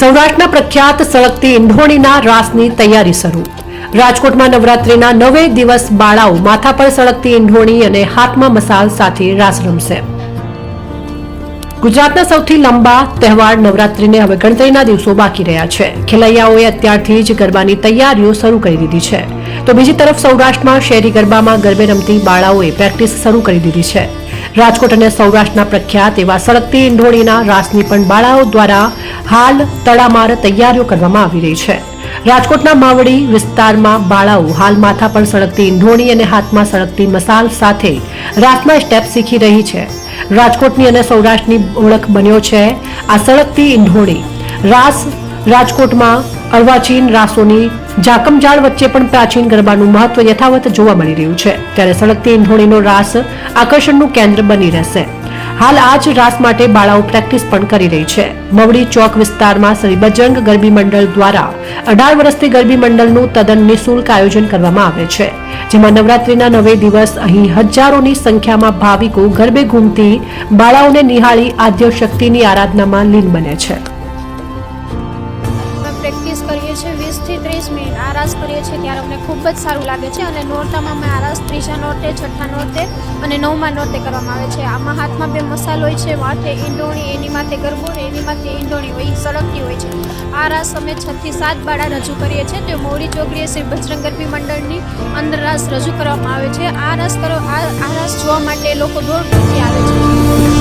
સૌરાષ્ટ્રના પ્રખ્યાત સળગતી ઇંઢોણીના રાસની તૈયારી શરૂ. રાજકોટમાં નવરાત્રીના નવે દિવસ બાળાઓ માથા પર સળગતી ઇંઢોણી અને હાથમાં મસાલ સાથે રાસ રમશે. ગુજરાતના સૌથી લાંબા તહેવાર નવરાત્રીને હવે ગણતરીના દિવસો બાકી રહ્યા છે. ખેલૈયાઓએ અત્યારથી જ ગરબાની તૈયારીઓ શરૂ કરી દીધી છે. તો બીજી તરફ સૌરાષ્ટ્રમાં શહેરી ગરબામાં ગરબે રમતી બાળાઓએ પ્રેક્ટિસ શરૂ કરી દીધી છે. રાજકોટ અને સૌરાષ્ટ્રના પ્રખ્યાત એવા સળગતી ઇંઢોળીના રાસની પણ બાળાઓ દ્વારા હાલ તડામાર તૈયારીઓ કરવામાં આવી રહી છે. રાજકોટના માવડી વિસ્તારમાં બાળાઓ હાલ માથા પર સળગતી ઇંઢોણી અને હાથમાં સળગતી મસાલ સાથે રાસના સ્ટેપ શીખી રહી છે. રાજકોટની અને સૌરાષ્ટ્રની ઓળખ બન્યો છે આ સળગતી ઇંઢોણી રાસ રાજકોટમાં અર્વાચીન રાસોની જાકમજાળ વચ્ચે પણ પ્રાચીન ગરબાનું મહત્વ યથાવત જોવા મળી રહ્યું છે. ત્યારે સળગતી ઇંધોણીનો રાસ આકર્ષણનું કેન્દ્ર બની રહેશે. હાલ આ જ રાસ માટે બાળાઓ પ્રેક્ટિસ પણ કરી રહી છે. મવડી ચોક વિસ્તારમાં શ્રી બજરંગ ગરબી મંડળ દ્વારા અઢાર વર્ષથી ગરબી મંડળનું તદ્દન નિઃશુલ્ક આયોજન કરવામાં આવે છે. જેમાં નવરાત્રીના નવે દિવસ અહીં હજારોની સંખ્યામાં ભાવિકો ગરબે ઘૂમતી બાળાઓને નિહાળી આદ્ય શક્તિની આરાધનામાં લીન બને છે. છીએ વીસથી ત્રીસ મિનિટ. આરાસ કરીએ છીએ ત્યારે અમને ખૂબ જ સારું લાગે છે અને નોરતામાં અમે આરાસ ત્રીજા નોરતે, છઠ્ઠા નોરતે અને નવમા નોરતે કરવામાં આવે છે. આમાં હાથમાં બે મસાલો હોય છે, માથે ઈંડોણી, એની માથે ગરબો ને એની માથે ઈંડોણી હોય, એ સળગતી હોય છે. આ રાસ અમે છથી સાત બાળા રજૂ કરીએ છીએ. તે મોડી ચોકડીએ શ્રી બજરંગ ગરબી મંડળની અંદર રાસ રજૂ કરવામાં આવે છે. આ રાસ કરો, આ આ રાસ જોવા માટે લોકો દૂર દૂરથી આવે છે.